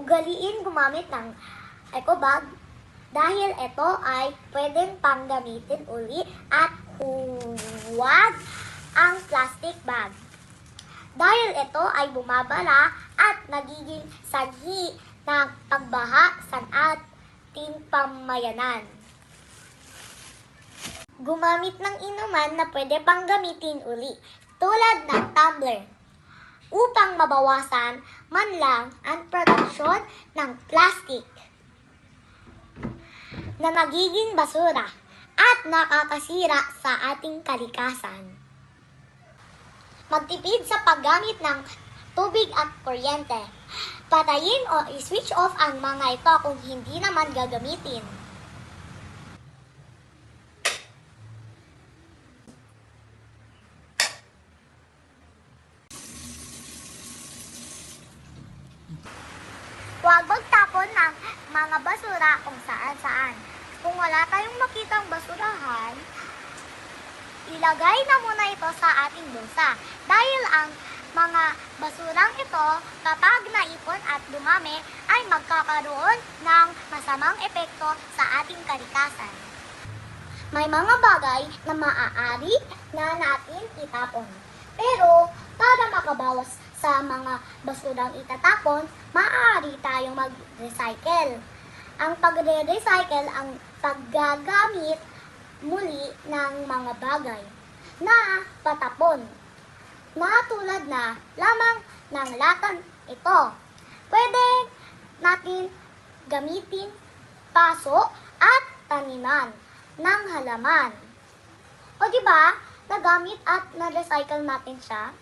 ugaliin gumamit ng eco bag dahil ito ay pwedeng pang gamitin uli at huwag ang plastic bag. Dahil ito ay bumabara at nagiging sanhi ng pagbaha sa ating pamayanan. Gumamit ng inuman na pwede pang gamitin uli, tulad ng tumbler, upang mabawasan man lang ang produksyon ng plastic na nagiging basura at nakakasira sa ating kalikasan. Magtipid sa paggamit ng tubig at kuryente. Patayin o i-switch off ang mga ito kung hindi naman gagamitin. Huwag magtapon ng mga basura kung saan-saan. Kung wala tayong makitang basurahan, ilagay na muna ito sa ating bulsa. Dahil ang mga basurang ito, kapag naipon at dumami, ay magkakaroon ng masamang epekto sa ating kalikasan. May mga bagay na maaari na natin itapon. Pero para makabawas sa mga basurang itatapon, maaari tayong mag-recycle. Ang pagre-recycle ang paggagamit muli ng mga bagay na patapon na tulad na lamang ng latan ito. Pwede natin gamitin paso at taniman ng halaman. O di ba, nagamit at na-recycle natin siya